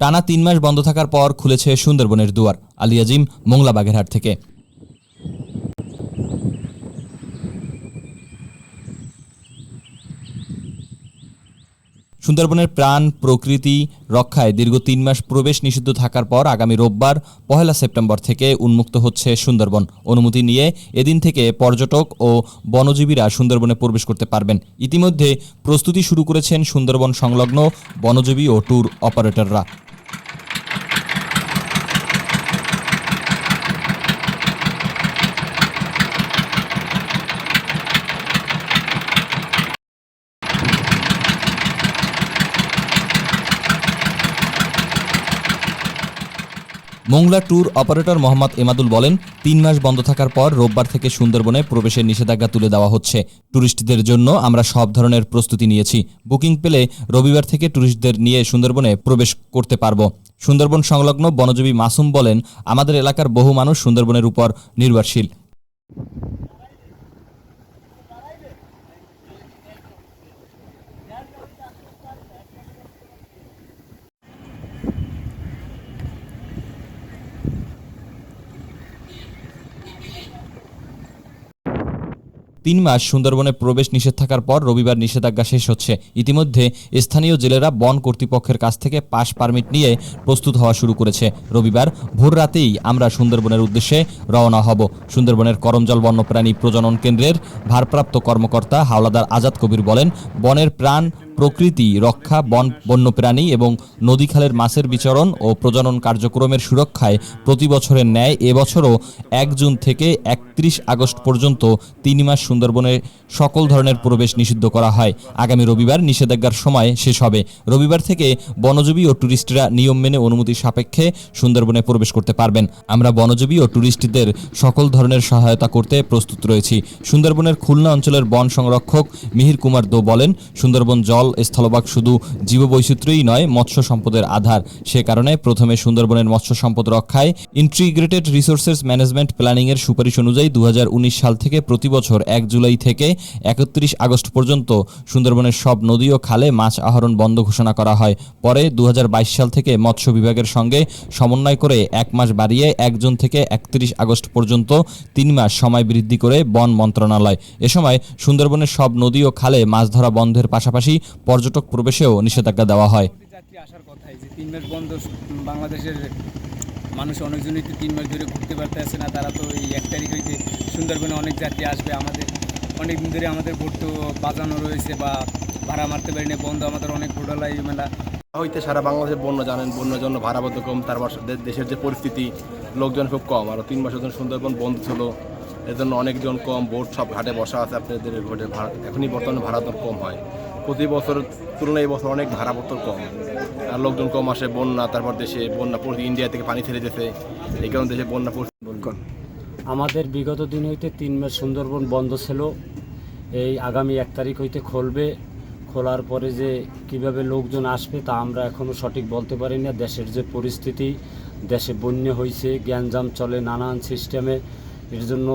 টানা তিন মাস বন্ধ থাকার পর খুলেছে সুন্দরবনের দুয়ার আলিয়াজিম মোংলা বাগেরহাট থেকে। সুন্দরবনের প্রাণ, প্রকৃতি রক্ষায় দীর্ঘ তিন মাস প্রবেশ নিষিদ্ধ থাকার পর আগামী রোববার, পহেলা সেপ্টেম্বর থেকে উন্মুক্ত হচ্ছে সুন্দরবন। অনুমতি নিয়ে এদিন থেকে পর্যটক ও বনজীবীরা সুন্দরবনে প্রবেশ করতে পারবেন। ইতিমধ্যে প্রস্তুতি শুরু করেছেন সুন্দরবন সংলগ্ন বনজীবী ও ট্যুর অপারেটররা। মোংলা ট্যুর অপারেটর মোহাম্মদ এমাদুল বলেন, তিন মাস বন্ধ থাকার পর রোববার থেকে সুন্দরবনে প্রবেশের নিষেধাজ্ঞা তুলে দেওয়া হচ্ছে। ট্যুরিস্টদের জন্য আমরা সব ধরনের প্রস্তুতি নিয়েছি। বুকিং পেলে রবিবার থেকে ট্যুরিস্টদের নিয়ে সুন্দরবনে প্রবেশ করতে পারব। সুন্দরবন সংলগ্ন বনজীবী মাসুম বলেন, আমাদের এলাকার বহু মানুষ সুন্দরবনের উপর নির্ভরশীল। তিন মাস সুন্দরবনে প্রবেশ নিষেধ থাকার পর রবিবার নিষেধাজ্ঞা শেষ হচ্ছে। ইতিমধ্যে স্থানীয় জেলেরা বন কর্তৃপক্ষের কাছ থেকে পাশ পারমিট নিয়ে প্রস্তুত হওয়া শুরু করেছে। রবিবার ভোর রাতেই আমরা সুন্দরবনের উদ্দেশ্যে রওনা হব। সুন্দরবনের করমজল বন্যপ্রাণী প্রজনন কেন্দ্রের ভারপ্রাপ্ত কর্মকর্তা হাওলাদার আজাদ কবির বলেন, বনের প্রাণ প্রকৃতি, রক্ষা, বন, বন্যপ্রাণী এবং নদীখালের মাছের বিচরণ ও প্রজনন কার্যক্রমের সুরক্ষায় প্রতি বছরের ন্যায় এবছরও এক জুন থেকে একত্রিশ আগস্ট পর্যন্ত তিন মাস সুন্দরবনে সকল ধরনের প্রবেশ নিষিদ্ধ করা হয়। আগামী রবিবার নিষেধাজ্ঞার সময় শেষ হবে। রবিবার থেকে বনজীবী ও ট্যুরিস্টরা নিয়ম মেনে অনুমতি সাপেক্ষে সুন্দরবনে প্রবেশ করতে পারবেন। আমরা বনজীবী ও ট্যুরিস্টদের সকল ধরনের সহায়তা করতে প্রস্তুত রয়েছি। সুন্দরবনের খুলনা অঞ্চলের বন সংরক্ষক মিহির কুমার দো বলেন, সুন্দরবন জল স্থলভাগ শুধু জীববৈচিত্র্যই নয়, মৎস্য সম্পদের আধার। সে কারণে প্রথমে সুন্দরবনের মৎস্য সম্পদ রক্ষায় ইন্টিগ্রেটেড রিসোর্সেস ম্যানেজমেন্ট প্ল্যানিংয়ের সুপারিশ অনুযায়ী দু হাজার উনিশ সাল থেকে প্রতি বছর এক জুলাই থেকে একত্রিশ আগস্ট পর্যন্ত সুন্দরবনের সব নদী ও খালে মাছ আহরণ বন্ধ ঘোষণা করা হয়। পরে দু হাজার বাইশ সাল থেকে মৎস্য বিভাগের সঙ্গে সমন্বয় করে এক মাস বাড়িয়ে এক জুন থেকে একত্রিশ আগস্ট পর্যন্ত তিন মাস সময় বৃদ্ধি করে বন মন্ত্রণালয়। এ সময় সুন্দরবনের সব নদী ও খালে মাছ ধরা বন্ধের পাশাপাশি পর্যটক প্রবেশেও নিষেধাজ্ঞা দেওয়া হয়। যাত্রী আসার কথাই যে তিন মাস বন্ধ বাংলাদেশের মানুষ অনেকজনই তো তিন মাস ধরে ঘুরতে পারতেছে না তারা তো এই এক তারিখ হইতে সুন্দরবনে অনেক যাত্রী আসবে। আমাদের অনেক দিন ধরে আমাদের ভোট তো বাজানো রয়েছে বা ভাড়া মারতে পারি না বন্ধ আমাদের অনেক ঘোটালাই মেলা। হইতে সারা বাংলাদেশে বন্য জানেন বন্যার জন্য ভাড়াবদ্ধ কম তারপর দেশের যে পরিস্থিতি লোকজন খুব কম। আর তিন মাসের জন্য সুন্দরবন বন্ধ ছিল। এর জন্য অনেকজন কম বোট সব ঘাটে বসা আছে আপনাদের ঘাটে। ভাড়া এখনই বর্তমানে ভাড়া কম হয়। প্রতি বছর, তুলনায় এই বছর অনেক ভাড়া পত্র কম। আর লোকজন কম আসে, বন্যা, তারপর দেশে বন্যা পরি ইন্ডিয়া থেকে পানি ছেড়ে যেতে এই কারণে দেশে বন্যা পরিস্থিতি আমাদের বিগত দিন হইতে তিন মাস সুন্দরবন বন্ধ ছিল। এই আগামী এক তারিখ হইতে খুলবে। খোলার পরে যে কীভাবে লোকজন আসবে তা আমরা এখনও সঠিক বলতে পারি না। দেশের যে পরিস্থিতি, দেশে বন্যা হয়েছে জ্ঞানজাম চলে নানান সিস্টেমে। এর জন্য